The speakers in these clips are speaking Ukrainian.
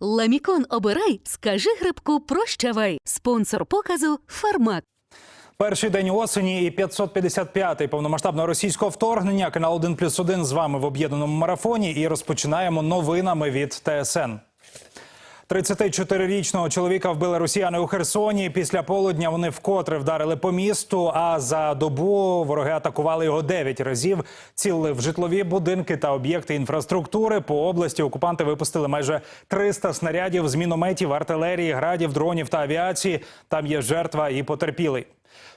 Ламікон обирай, скажи грибку прощавай. Спонсор показу Фармак. Перший день осені і 555-й повномасштабного російського вторгнення. Канал 1 плюс 1 з вами в об'єднаному марафоні. І розпочинаємо новинами від ТСН. 34-річного чоловіка вбили росіяни у Херсоні. Після полудня вони вкотре вдарили по місту. А за добу вороги атакували його 9 разів. Цілили в житлові будинки та об'єкти інфраструктури. По області окупанти випустили майже 300 снарядів з мінометів, артилерії, градів, дронів та авіації. Там є жертва і потерпілий.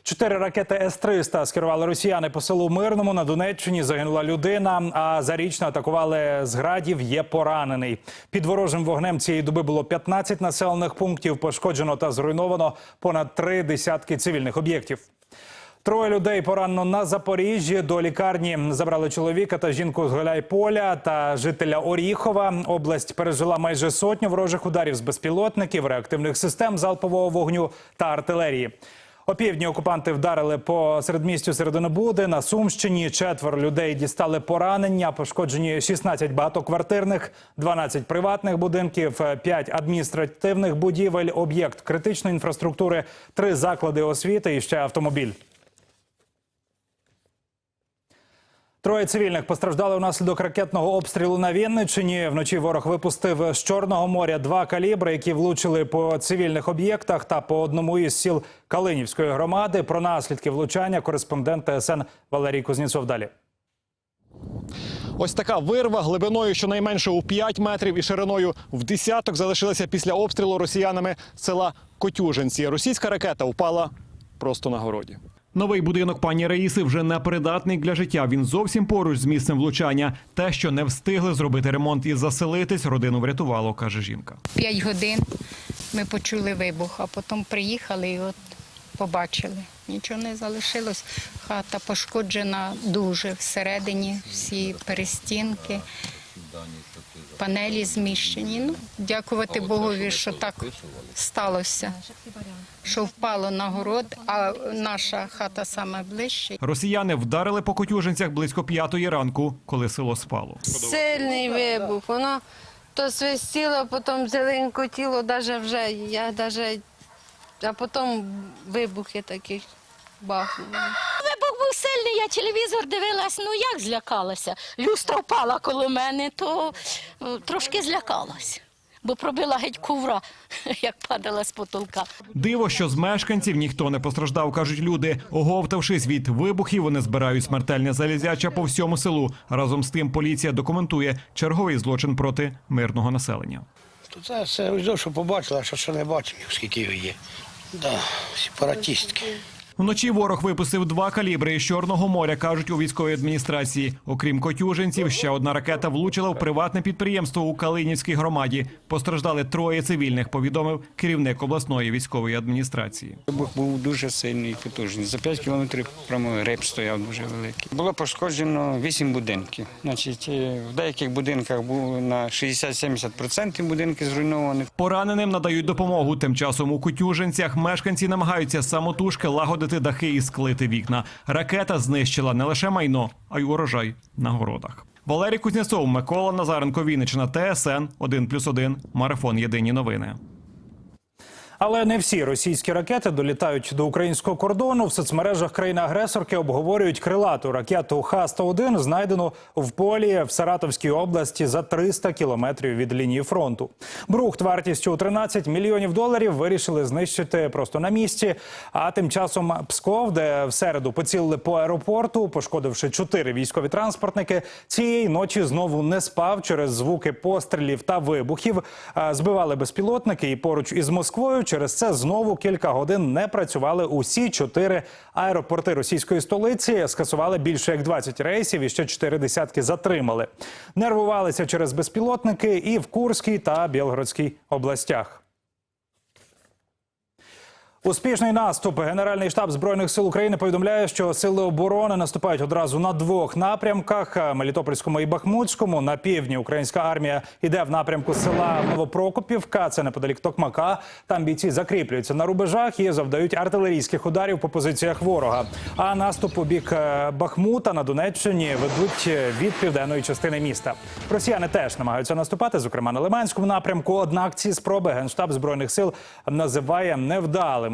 Чотири ракети С-300 скерували росіяни по селу Мирному. На Донеччині загинула людина, а зарічно атакували з градів. Є поранений. Під ворожим вогнем цієї доби було 15 населених пунктів. Пошкоджено та зруйновано понад три десятки цивільних об'єктів. Троє людей поранено на Запоріжжі. До лікарні забрали чоловіка та жінку з Голяйполя та жителя Оріхова. Область пережила майже сотню ворожих ударів з безпілотників, реактивних систем залпового вогню та артилерії. Опівдні окупанти вдарили по середмістю Серединобуди на Сумщині. Четверо людей дістали поранення. Пошкоджені 16 багатоквартирних, 12 приватних будинків, 5 адміністративних будівель, об'єкт критичної інфраструктури, 3 заклади освіти і ще автомобіль. Троє цивільних постраждали внаслідок ракетного обстрілу на Вінниччині. Вночі ворог випустив з Чорного моря два калібри, які влучили по цивільних об'єктах та по одному із сіл Калинівської громади. Про наслідки влучання кореспондент ТСН Валерій Кузнєцов далі. Ось така вирва глибиною щонайменше у 5 метрів і шириною в десяток залишилася після обстрілу росіянами села Котюжинці. Російська ракета впала просто на городі. Новий будинок пані Раїси вже непридатний для життя. Він зовсім поруч з місцем влучання. Те, що не встигли зробити ремонт і заселитись, родину врятувало, каже жінка. П'ять годин ми почули вибух, а потім приїхали і от побачили. Нічого не залишилось. Хата пошкоджена дуже всередині, всі перестінки, панелі зміщені. Ну, дякувати Богові, що так сталося. Що впало на город, а наша хата саме ближче. Росіяни вдарили по Котюжинцях близько п'ятої ранку, коли село спало. Сильний вибух. Воно то свистіло, потім зеленькотіло, даже вже я даже, а потім вибухи такі бахнули. Був сильний, я телевізор дивилась, ну як злякалася. Люстра впала коло мене, то е, трошки злякалась, бо пробила геть ковра, як падала з потолка. Диво, що з мешканців ніхто не постраждав, кажуть люди. Оговтавшись від вибухів, вони збирають смертельне залізяча по всьому селу. Разом з тим поліція документує черговий злочин проти мирного населення. То це все що побачила, що ще не бачив, скільки є. Да, сепаратистки. Вночі ворог випустив два калібри із Чорного моря, кажуть у військовій адміністрації. Окрім котюжинців, ще одна ракета влучила в приватне підприємство у Калинівській громаді. Постраждали троє цивільних, повідомив керівник обласної військової адміністрації. Вибух був дуже сильний і потужний. За 5 кілометрів прямо реп стояв дуже великий. Було пошкоджено 8 будинків. Значить, е, в деяких будинках було на 60-70% будинки зруйновані. Пораненим надають допомогу. Тим часом у Кутюжинцях мешканці намагаються самотужки лагодити дахи і склити вікна. Ракета знищила не лише майно, а й урожай на городах. Валерій Кузнєцов, Микола Назаренко, Вінничина, ТСН 1+,1, Марафон Єдині новини. Але не всі російські ракети долітають до українського кордону. В соцмережах країни-агресорки обговорюють крилату ракету Х-101, знайдену в полі в Саратовській області за 300 кілометрів від лінії фронту. Брухт вартістю у 13 мільйонів доларів вирішили знищити просто на місці. А тим часом Псков, де в середу поцілили по аеропорту, пошкодивши чотири військові транспортники, цієї ночі знову не спав через звуки пострілів та вибухів. Збивали безпілотники і поруч із Москвою. Через це знову кілька годин не працювали усі чотири аеропорти російської столиці. Скасували більше як 20 рейсів і ще чотири десятки затримали. Нервувалися через безпілотники і в Курській та Білгородській областях. Успішний наступ. Генеральний штаб збройних сил України повідомляє, що сили оборони наступають одразу на двох напрямках: Мелітопольському і Бахмутському. На півдні українська армія йде в напрямку села Новопрокопівка. Це неподалік Токмака. Там бійці закріплюються на рубежах і завдають артилерійських ударів по позиціях ворога. А наступ у бік е, Бахмута на Донеччині ведуть від південної частини міста. Росіяни теж намагаються наступати, зокрема на Лиманському напрямку. Однак ці спроби генштаб збройних сил називає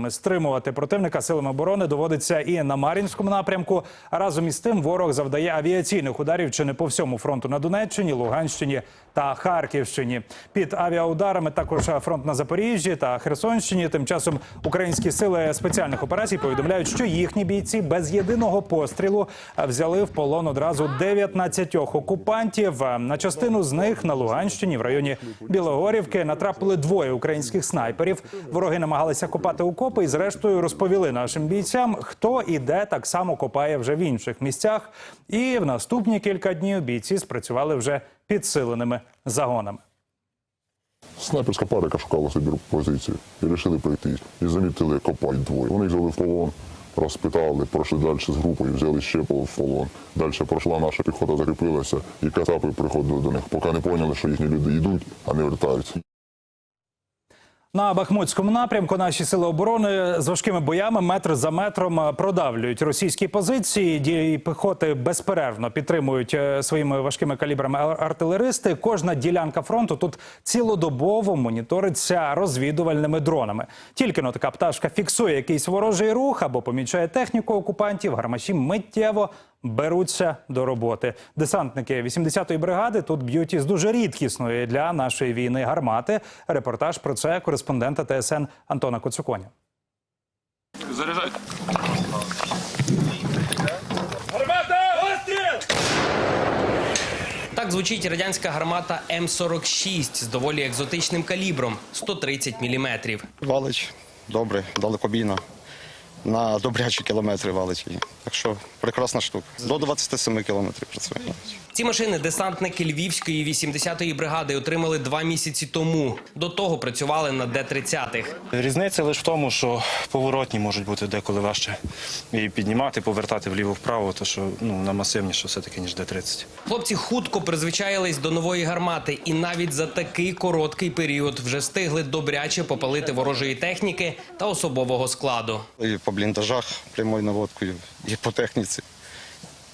невдалими. Стримувати противника силами оборони доводиться і на Мар'їнському напрямку. Разом із тим ворог завдає авіаційних ударів чи не по всьому фронту на Донеччині, Луганщині та Харківщині. Під авіаударами також фронт на Запоріжжі та Херсонщині. Тим часом українські сили спеціальних операцій повідомляють, що їхні бійці без єдиного пострілу взяли в полон одразу 19 окупантів. На частину з них на Луганщині в районі Білогорівки натрапили двоє українських снайперів. Вороги намагалися копати окопи і, зрештою, розповіли нашим бійцям, хто і де так само копає вже в інших місцях. І в наступні кілька днів бійці спрацювали вже підсиленими загонами. Снайперська пара, яка шукала собі позицію, і вирішили прийти. І замітили копать двоє. Вони взяли в полон, розпитали, пройшли далі з групою, взяли ще в полон. Далі пройшла наша піхота, закріпилася, і кацапи приходили до них, поки не поняли, що їхні люди йдуть, а не вертаються. На Бахмутському напрямку наші сили оборони з важкими боями метр за метром е, продавлюють російські позиції. Дії піхоти безперервно підтримують е, своїми важкими калібрами артилеристи. Кожна ділянка фронту тут цілодобово моніториться розвідувальними дронами. Тільки но така пташка фіксує якийсь ворожий рух або помічає техніку окупантів. Гармаші миттєво беруться до роботи. Десантники 80-ї бригади тут б'ють із дуже рідкісної для нашої війни гармати. Репортаж про це кореспондента ТСН Антона Коцуконя. Заряжай. Так звучить радянська гармата М46 з доволі екзотичним калібром 130 мм. Валить добре, далекобійно. На добрячі кілометри валить її. Так що прекрасна штука. До 27 кілометрів працює. Ці машини десантники Львівської 80-ї бригади отримали два місяці тому. До того працювали на Д-30-х. Різниця лише в тому, що поворотні можуть бути деколи важче і піднімати, повертати вліво-вправо, то що ну на масивніше все-таки ніж Д-30. Хлопці хутко призвичаїлись до нової гармати, і навіть за такий короткий період вже встигли добряче попалити ворожої техніки та особового складу. І по бліндажах прямою наводкою, і по техніці,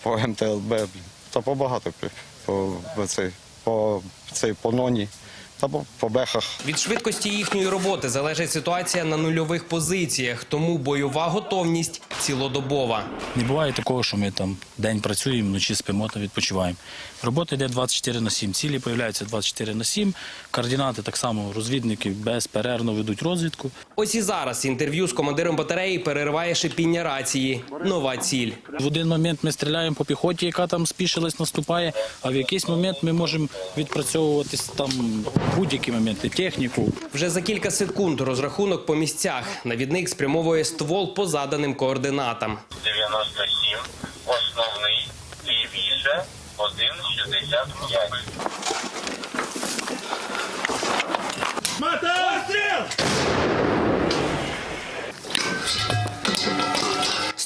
по МТЛБ, та по багато по, по, цей, по, цей, по ноні, та по, по бехах. Від швидкості їхньої роботи залежить ситуація на нульових позиціях, тому бойова готовність цілодобова. Не буває такого, що ми там день працюємо, вночі спимо та відпочиваємо. Робота йде 24 на 7. Цілі появляються 24 на 7. Координати так само розвідники безперервно ведуть розвідку. Ось і зараз інтерв'ю з командиром батареї перериває шипіння рації. Нова ціль. В один момент ми стріляємо по піхоті, яка там спішилась, наступає, а в якийсь момент ми можемо відпрацьовуватись там будь-які моменти, техніку. Вже за кілька секунд розрахунок по місцях. Навідник спрямовує ствол по заданим координатам. 97, основний, лівіше, 1,65.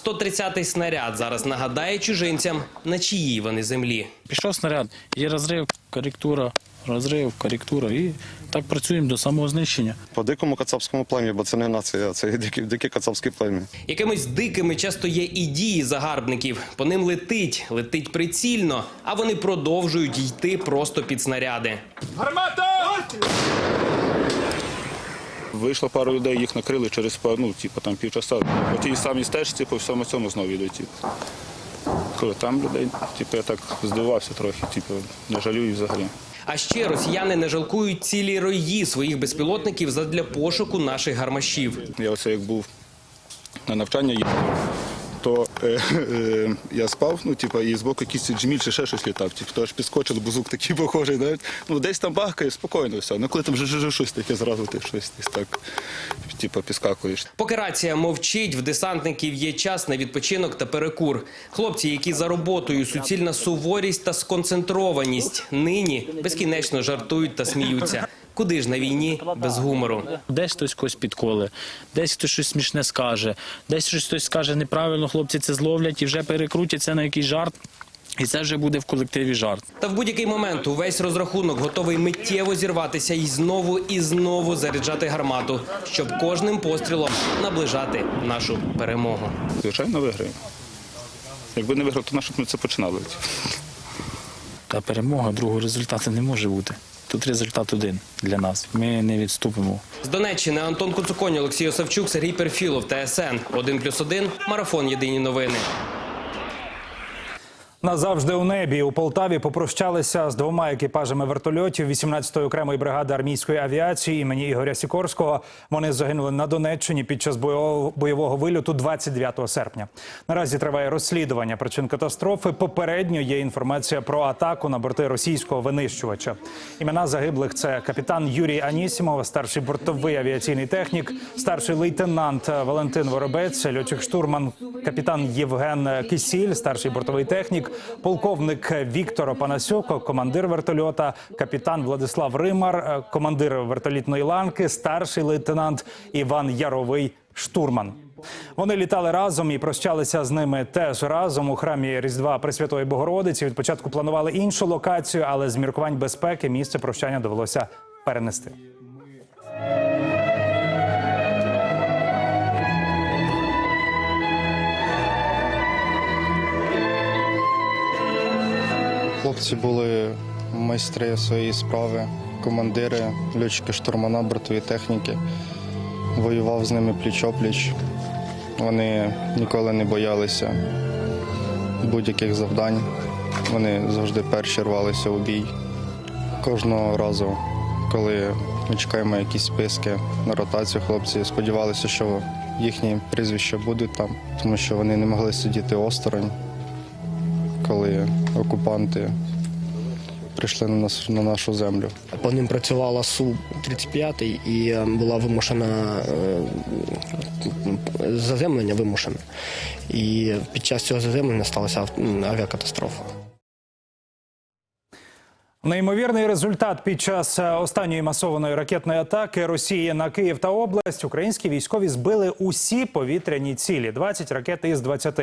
130-й снаряд зараз нагадає чужинцям, на чиїй вони землі. Пішов снаряд, є розрив, коректура, розрив, коректура. І так працюємо до самого знищення. По дикому кацапському плем'я, бо це не нація, це дикі, дикі кацапські плем'я. Якимись дикими часто є і дії загарбників. По ним летить, летить прицільно, а вони продовжують йти просто під снаряди. Гармата! Вийшло пару людей, їх накрили через ну, типу, там півчаса. По тій самій стежці, по всьому цьому знову йдуть. Коли там людей, типу, я так здивувався трохи, типу, не жалюю взагалі. А ще росіяни не жалкують цілі рої своїх безпілотників задля пошуку наших гармашів. Я ось як був на навчання їхав, то е, е, я спав, ну, типу, і збоку якийсь джміль чи ще щось літав. Типу, то аж підскочив, бо звук такий похожий. Навіть. Ну, десь там бахкає, спокійно все. Ну, коли там вже щось таке, зразу ти щось десь так, типу, підскакуєш. Поки рація мовчить, в десантників є час на відпочинок та перекур. Хлопці, які за роботою суцільна суворість та сконцентрованість, нині безкінечно жартують та сміються. Куди ж на війні без гумору? Десь хтось когось підколи, десь хтось щось смішне скаже, десь щось хтось скаже неправильно, хлопці це зловлять і вже перекрутяться на якийсь жарт. І це вже буде в колективі жарт. Та в будь-який момент увесь розрахунок готовий миттєво зірватися і знову і знову заряджати гармату, щоб кожним пострілом наближати нашу перемогу. Звичайно, виграємо. Якби не виграв, то на що б ми це починали? Та перемога другого результату не може бути. Тут результат один для нас. Ми не відступимо. З Донеччини Антон Куцуконь, Олексій Осавчук, Сергій Перфілов, ТСН 1+,1, Марафон Єдині новини. Назавжди у небі у Полтаві попрощалися з двома екіпажами вертольотів 18-ї окремої бригади армійської авіації імені Ігоря Сікорського. Вони загинули на Донеччині під час бойового, вильоту 29 серпня. Наразі триває розслідування причин катастрофи. Попередньо є інформація про атаку на борти російського винищувача. Імена загиблих це капітан Юрій Анісімов, старший бортовий авіаційний технік, старший лейтенант Валентин Воробець, льотчик-штурман капітан Євген Кисіль, старший бортовий технік, полковник Віктор Панасюк, командир вертольота, капітан Владислав Римар, е, командир вертолітної ланки, старший лейтенант Іван Яровий, штурман. Вони літали разом і прощалися з ними теж разом у храмі Різдва Пресвятої Богородиці. Від початку планували іншу локацію, але з міркувань безпеки місце прощання довелося перенести. Хлопці були майстри своєї справи, командири, льотчики штурмана, бортові техніки. Воював з ними пліч-опліч. Вони ніколи не боялися будь-яких завдань. Вони завжди перші рвалися у бій. Кожного разу, коли ми чекаємо якісь списки на ротацію, хлопці сподівалися, що їхні прізвища будуть там, тому що вони не могли сидіти осторонь коли окупанти прийшли на нас на нашу землю. По ним працювала су 35 і е, була вимушена е, заземлення вимушене. І під час цього заземлення сталася авіакатастрофа. Неймовірний результат під час е, останньої масованої ракетної атаки Росії на Київ та область. Українські військові збили усі повітряні цілі 20 ракет із 20.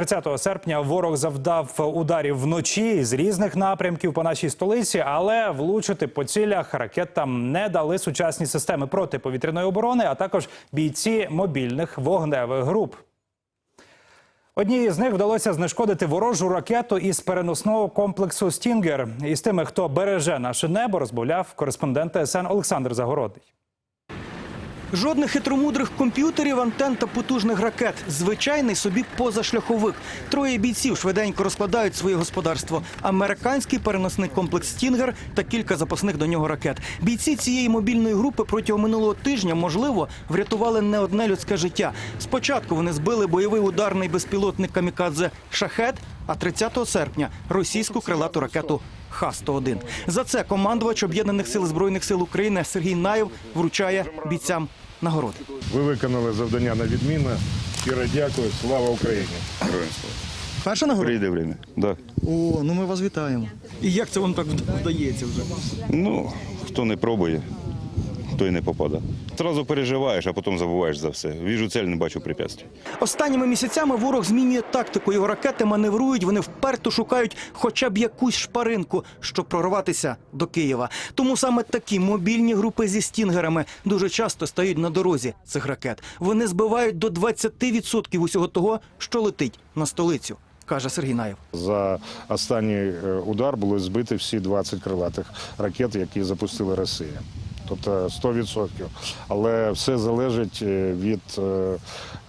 30 серпня ворог завдав ударів вночі з різних напрямків по нашій столиці, але влучити по цілях ракетам не дали сучасні системи протиповітряної оборони, а також бійці мобільних вогневих груп. Одній з них вдалося знешкодити ворожу ракету із переносного комплексу Стінгер. Із тими, хто береже наше небо, розмовляв кореспондент ТСН Олександр Загородний. Жодних хитромудрих комп'ютерів, антен та потужних ракет. Звичайний собі позашляховик. Троє бійців швиденько розкладають своє господарство. Американський переносний комплекс Стінгер та кілька запасних до нього ракет. Бійці цієї мобільної групи протягом минулого тижня, можливо, врятували не одне людське життя. Спочатку вони збили бойовий ударний безпілотник камікадзе Шахет, а 30 серпня російську крилату ракету Х-101. За це командувач об'єднаних сил збройних сил України Сергій Наєв вручає бійцям нагороди. Ви виконали завдання на відмінно. Щиро дякую. Слава Україні! Перша нагорода? Прийде время. Да. О, ну ми вас вітаємо. І як це вам так вдається вже? Ну, хто не пробує, той не попаде. Зразу переживаєш, а потім забуваєш за все. Віжу цель, не бачу препятствий. Останніми місяцями ворог змінює тактику. Його ракети маневрують, вони вперто шукають хоча б якусь шпаринку, щоб прорватися до Києва. Тому саме такі мобільні групи зі стінгерами дуже часто стають на дорозі цих ракет. Вони збивають до 20% усього того, що летить на столицю, каже Сергій Наєв. За останній е, удар були збиті всі 20 крилатих ракет, які запустила Росія. Тобто 100%. Але все залежить е, від, е,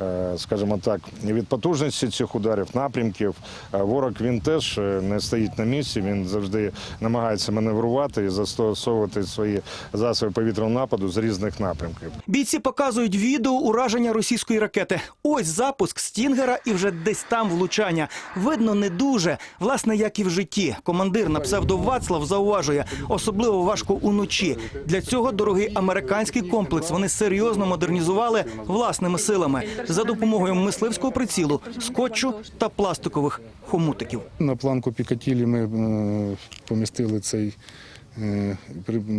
е, скажімо так, від потужності цих ударів, напрямків. Ворог він теж не стоїть на місці, він завжди намагається маневрувати і застосовувати свої засоби повітряного нападу з різних напрямків. Бійці показують відео ураження російської ракети. Ось запуск стінгера і вже десь там влучання. Видно не дуже. Власне, як і в житті. Командир на псевдо Вацлав зауважує, особливо важко уночі. Для цього дорогий американський комплекс вони серйозно модернізували власними силами за допомогою мисливського прицілу, скотчу та пластикових хомутиків. На планку Пікатілі ми е, помістили цей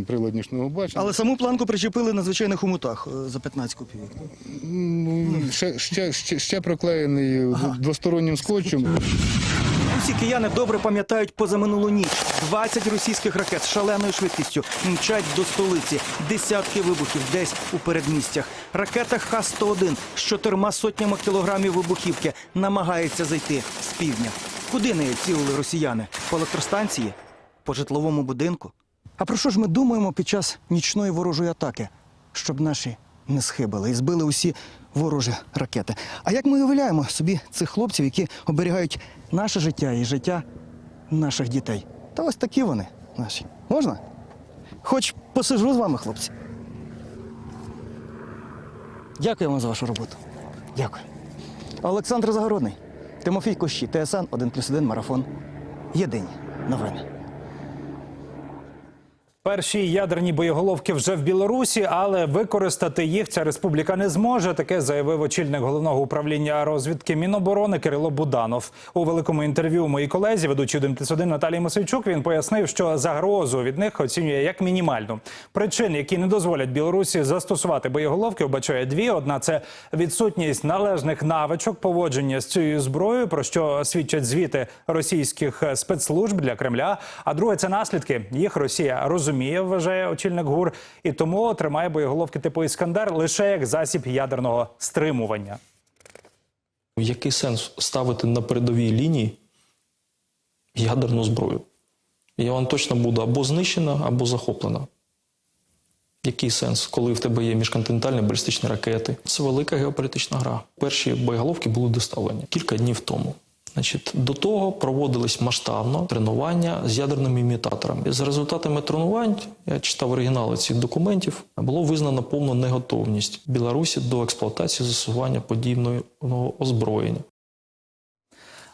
прилад нічного бачення. Але саму планку причепили на звичайних хомутах е, за 15 копійок. Ну, ще, ще, ще, ще проклеєний двостороннім скотчем. Усі кияни добре пам'ятають позаминулу ніч. 20 російських ракет з шаленою швидкістю мчать до столиці. Десятки вибухів десь у передмістях. Ракета Х-101 з чотирма сотнями кілограмів вибухівки намагається зайти з півдня. Куди неї цілили росіяни? По електростанції? По житловому будинку? А про що ж ми думаємо під час нічної ворожої атаки? Щоб наші не схибили і збили усі ворожі ракети. А як ми уявляємо собі цих хлопців, які оберігають наше життя і життя наших дітей? Та ось такі вони наші. Можна? Хоч посижу з вами, хлопці. Дякую вам за вашу роботу. Дякую. Олександр Загородний, Тимофій Кощі, ТСН 1+,1 марафон. Єдині новини. Перші ядерні боєголовки вже в Білорусі, але використати їх ця республіка не зможе. Таке заявив очільник головного управління розвідки Міноборони Кирило Буданов. У великому інтерв'ю моїй колезі, ведучій 1 плюс 1 Наталії Мосейчук, він пояснив, що загрозу від них оцінює як мінімальну. Причин, які не дозволять Білорусі застосувати боєголовки, вбачає дві. Одна це відсутність належних навичок поводження з цією зброєю, про що свідчать звіти російських спецслужб для Кремля. А друге це наслідки. Їх Росія розуміє, вважає очільник ГУР, і тому тримає боєголовки типу Іскандер лише як засіб ядерного стримування. Який сенс ставити на передовій лінії ядерну зброю? І вона точно буде або знищена, або захоплена. Який сенс, коли в тебе є міжконтинентальні балістичні ракети? Це велика геополітична гра. Перші боєголовки були доставлені кілька днів тому. Значить, до того проводились масштабно тренування з ядерними імітаторами. За результатами тренувань, я читав оригінали цих документів, було визнано повну неготовність Білорусі до експлуатації застосування подібного озброєння.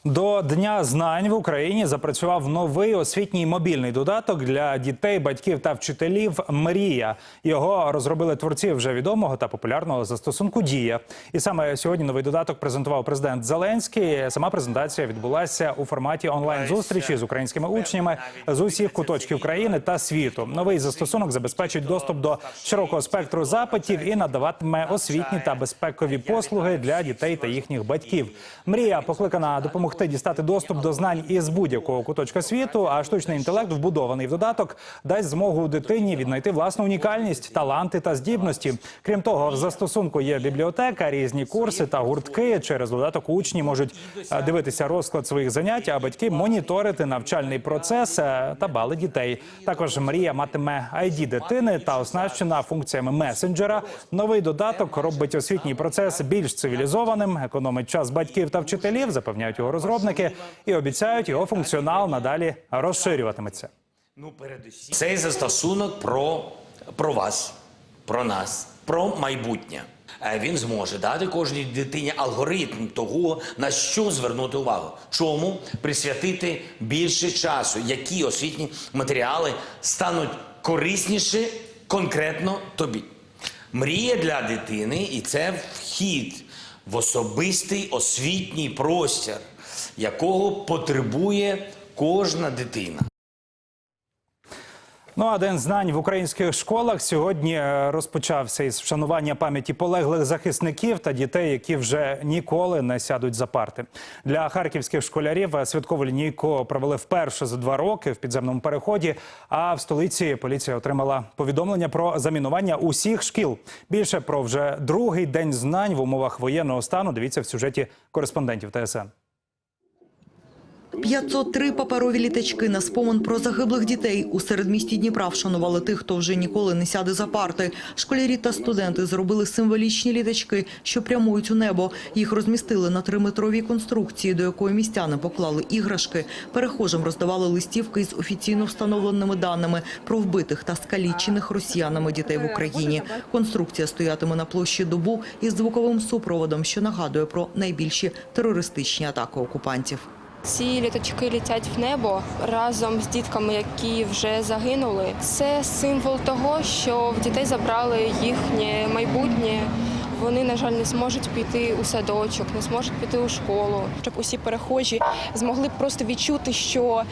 До Дня знань в Україні запрацював новий освітній мобільний додаток для дітей, батьків та вчителів. Мрія його розробили творці вже відомого та популярного застосунку Дія. І саме сьогодні новий додаток презентував президент Зеленський. Сама презентація відбулася у форматі онлайн зустрічі з українськими учнями з усіх куточків країни та світу. Новий застосунок забезпечить доступ до широкого спектру запитів і надаватиме освітні та безпекові послуги для дітей та їхніх батьків. Мрія покликана допомогти дістати доступ до знань із будь-якого куточка світу. А штучний інтелект, вбудований в додаток, дасть змогу дитині віднайти власну унікальність, таланти та здібності. Крім того, в застосунку є бібліотека, різні курси та гуртки. Через додаток учні можуть е, дивитися розклад своїх занять, а батьки моніторити навчальний процес е, та бали дітей. Також мрія матиме ID дитини та оснащена функціями месенджера. Новий додаток робить освітній процес більш цивілізованим, економить час батьків та вчителів, запевняють його розробники, і обіцяють його функціонал надалі розширюватиметься. Цей застосунок про, про вас, про нас, про майбутнє. Е, Він зможе дати кожній дитині алгоритм того, на що звернути увагу, чому присвятити більше часу, які освітні матеріали стануть корисніші конкретно тобі. Мрія для дитини, і це вхід в особистий освітній простір, якого потребує кожна дитина. Ну а день знань в українських школах сьогодні е, розпочався із вшанування пам'яті полеглих захисників та дітей, які вже ніколи не сядуть за парти. Для харківських школярів е, святкову лінійку провели вперше за два роки в підземному переході. А в столиці поліція отримала повідомлення про замінування усіх шкіл. Більше про вже другий день знань в умовах воєнного стану. Дивіться в сюжеті кореспондентів ТСН. 503 паперові літачки на спомин про загиблих дітей у середмісті Дніпра вшанували тих, хто вже ніколи не сяде за парти. Школярі та студенти зробили символічні літачки, що прямують у небо. Їх розмістили на триметровій конструкції, до якої містяни поклали іграшки. Перехожим роздавали листівки із офіційно встановленими даними про вбитих та скалічених росіянами дітей в Україні. Конструкція стоятиме на площі Добу із звуковим супроводом, що нагадує про найбільші терористичні атаки окупантів. Ці літачки літять в небо разом з дітками, які вже загинули. Це символ того, що в дітей забрали їхнє майбутнє. вони, на жаль, не зможуть піти у садочок, не зможуть піти у школу. щоб усі перехожі змогли просто відчути, що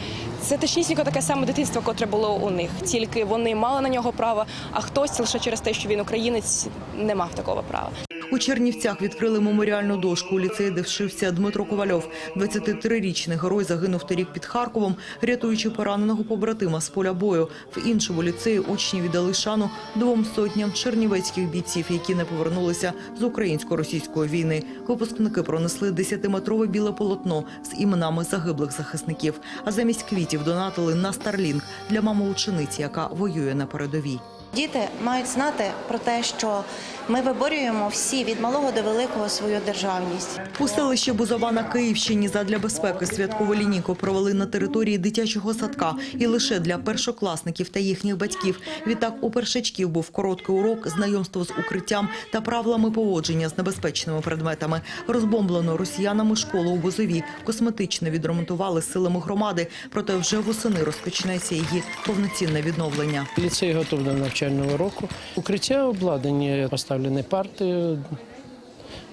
це точнісінько таке саме дитинство, котре було у них. Тільки вони мали на нього право, а хтось лише через те, що він українець, не мав такого права. У Чернівцях відкрили меморіальну дошку у ліцеї, де вчився Дмитро Ковальов. 23-річний герой загинув торік під Харковом, рятуючи пораненого побратима з поля бою. В іншому ліцеї учні віддали шану двом сотням чернівецьких бійців, які не повернулися з українсько-російської війни. Випускники пронесли 10-метрове біле полотно з іменами загиблих захисників. А замість квітів донатили на Старлінг для мами учениці, яка воює на передовій. Діти мають знати про те, що ми виборюємо всі від малого до великого свою державність. У селищі Бузова на Київщині задля безпеки святкову лінійку провели на території дитячого садка і лише для першокласників та їхніх батьків. Відтак у першачків був короткий урок, знайомство з укриттям та правилами поводження з небезпечними предметами. Розбомблену росіянами школу у Бузові косметично відремонтували силами громади, проте вже восени розпочнеться її повноцінне відновлення. Ліцей готов до навчального року. Укриття обладнані, поставлені парти,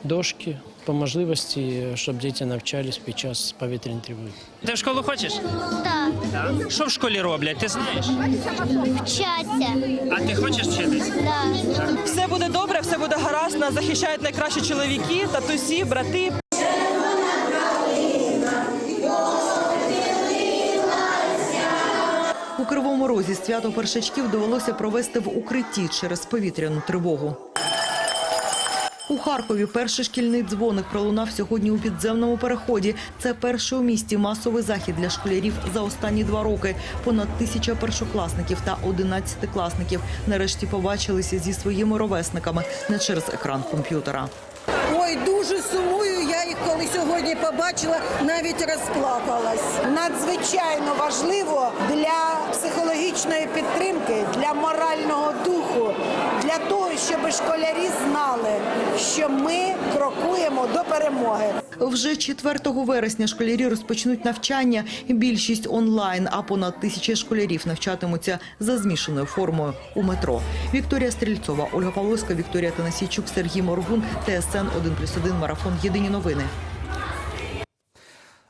дошки по можливості, щоб діти навчались під час повітряної тривоги. Ти в школу хочеш? Так. Що в школі роблять? Ти знаєш? Вчаться. А ти хочеш вчитись? Да. Все буде добре, все буде гаразд. Нас захищають найкращі чоловіки, татусі, брати. У Кривому Розі свято першачків довелося провести в укритті через повітряну тривогу. У Харкові перший шкільний дзвоник пролунав сьогодні у підземному переході. Це перший у місті масовий захід для школярів за останні два роки. Понад тисяча першокласників та одинадцятикласників нарешті побачилися зі своїми ровесниками не через екран комп'ютера. Ой, дуже сумую. Я їх коли сьогодні побачила, навіть розплакалась. Надзвичайно важливо для психологічної підтримки, для морального духу, для того, щоб школярі знали, що ми крокуємо до перемоги. Вже 4 вересня школярі розпочнуть навчання. Більшість онлайн, а понад тисячі школярів навчатимуться за змішаною формою у метро. Вікторія Стрільцова, Ольга Павловська, Вікторія Танасійчук, Сергій Моргун, ТСН 1+,1, Марафон. Єдині новини.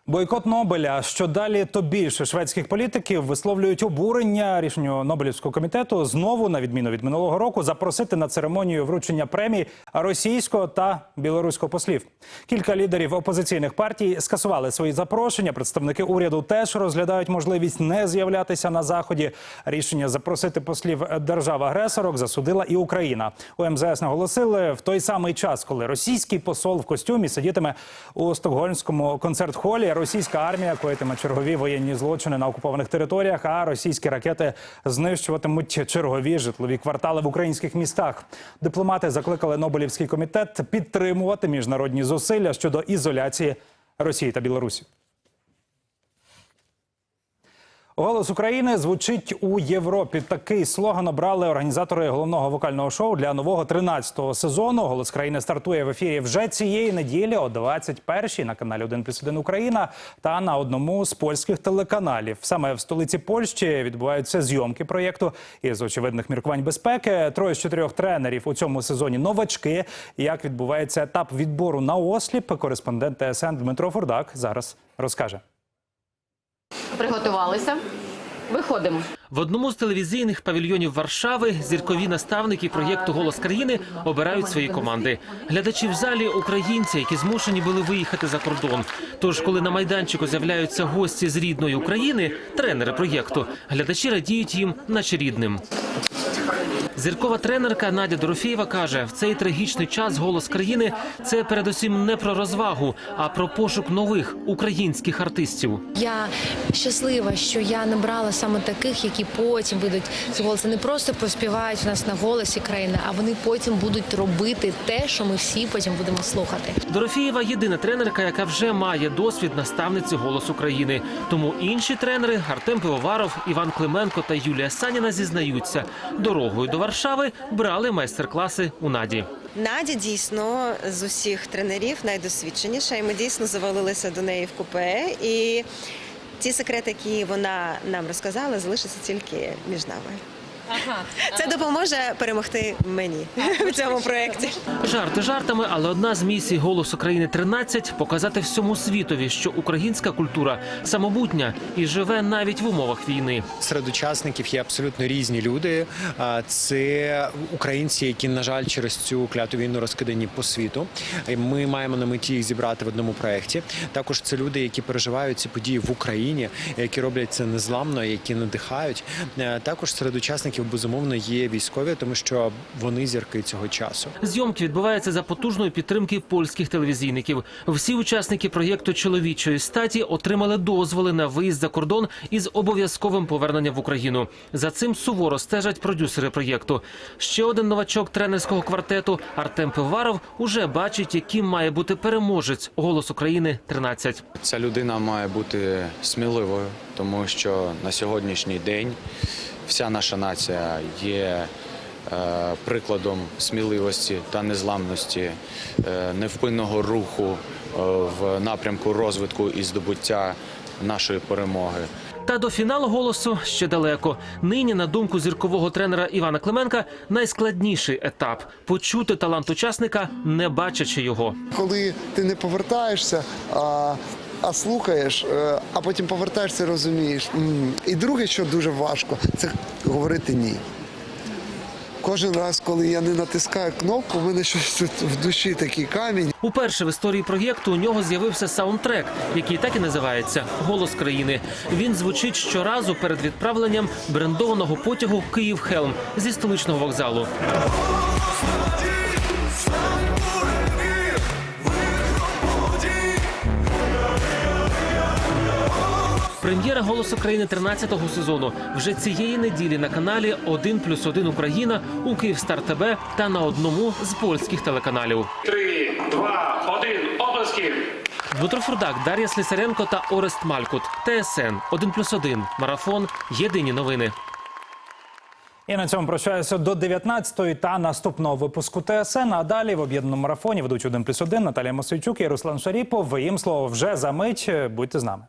Бойкот Нобеля. Що далі, то більше шведських політиків висловлюють обурення рішенню Нобелівського комітету знову, на відміну від минулого року, запросити на церемонію вручення премій російського та білоруського послів. Кілька лідерів опозиційних партій скасували свої запрошення. Представники уряду теж розглядають можливість не з'являтися на заході. Рішення запросити послів держав-агресорок засудила і Україна. У МЗС наголосили в той самий час, коли російський посол в костюмі сидітиме у стокгольмському концерт-холі. Російська армія коїтиме чергові воєнні злочини на окупованих територіях, а російські ракети знищуватимуть чергові житлові квартали в українських містах. Дипломати закликали Нобелівський комітет підтримувати міжнародні зусилля щодо ізоляції Росії та Білорусі. Голос України звучить у Європі. Такий слоган обрали організатори головного вокального шоу для нового 13-го сезону. Голос країни стартує в ефірі вже цієї неділі о 21-й на каналі 1+,1 Україна та на одному з польських телеканалів. Саме в столиці Польщі відбуваються зйомки проєкту. Із очевидних міркувань безпеки троє з чотирьох тренерів у цьому сезоні новачки. Як відбувається етап відбору на осліп? Кореспондент ТСН Дмитро Фурдак зараз розкаже. Приготувалися. Виходимо. В одному з телевізійних павільйонів Варшави зіркові наставники проєкту Голос країни обирають свої команди. Глядачі в залі українці, які змушені були виїхати за кордон. Тож, коли на майданчику з'являються гості з рідної України, тренери проєкту, глядачі радіють їм, наче рідним. Зіркова тренерка Надя Дорофєєва каже: в цей трагічний час голос країни це передусім не про розвагу, а про пошук нових українських артистів. Я щаслива, що я набрала саме таких, які потім вийдуть з голосу. Не просто поспівають у нас на голосі країни, а вони потім будуть робити те, що ми всі потім будемо слухати. Дорофєєва єдина тренерка, яка вже має досвід наставниці голос України. Тому інші тренери Артем Пивоваров, Іван Клименко та Юлія Саніна зізнаються, дорогою до Варшави брали майстер-класи у Наді. Наді дійсно з усіх тренерів найдосвідченіша, і ми дійсно завалилися до неї в купе. І ті секрети, які вона нам розказала, залишаться тільки між нами. Це допоможе перемогти мені в цьому проєкті. Жарти жартами, але одна з місій «Голос України 13» – показати всьому світові, що українська культура самобутня і живе навіть в умовах війни. Серед учасників є абсолютно різні люди. Це українці, які, на жаль, через цю кляту війну розкидані по світу. Ми маємо на меті їх зібрати в одному проєкті. Також це люди, які переживають ці події в Україні, які роблять це незламно, які надихають. Е, Також серед учасників безумовно є військові, тому що вони зірки цього часу. Зйомки відбуваються за потужної підтримки польських телевізійників. Всі учасники проєкту чоловічої статі отримали дозволи на виїзд за кордон із обов'язковим поверненням в Україну. За цим суворо стежать продюсери проєкту. Ще один новачок тренерського квартету Артем Пиваров уже бачить, яким має бути переможець голос України 13 Ця людина має бути сміливою, тому що на сьогоднішній день вся наша нація є е, прикладом сміливості та незламності, е, невпинного руху е, в напрямку розвитку і здобуття нашої перемоги. Та до фіналу голосу ще далеко. Нині, на думку зіркового тренера Івана Клименка, найскладніший етап почути талант учасника, не бачачи його. коли ти не повертаєшся, а, а слухаєш, е, а потім повертаєшся розумієш. І друге, що дуже важко, це говорити ні. Кожен раз, коли я не натискаю кнопку, у мене щось тут в душі такий камінь. Уперше в історії проєкту у нього з'явився саундтрек, який так і називається Голос країни. Він звучить щоразу перед відправленням брендованого потягу Київ Хелм зі столичного вокзалу. Прем'єра «Голос України» 13-го сезону вже цієї неділі на каналі «1 плюс 1 Україна» у Київстар ТБ та на одному з польських телеканалів. Три, два, один, обласки! Дмитро Фурдак, Дар'я Слісаренко та Орест Малькут. ТСН 1+,1. Марафон. Єдині новини. І на цьому прощаюся до 19-ї та наступного випуску ТСН. А далі в об'єднаному марафоні ведуть 1 плюс 1 Наталія Мосейчук і Руслан Шаріпов. Їм слово вже за мить. Будьте з нами.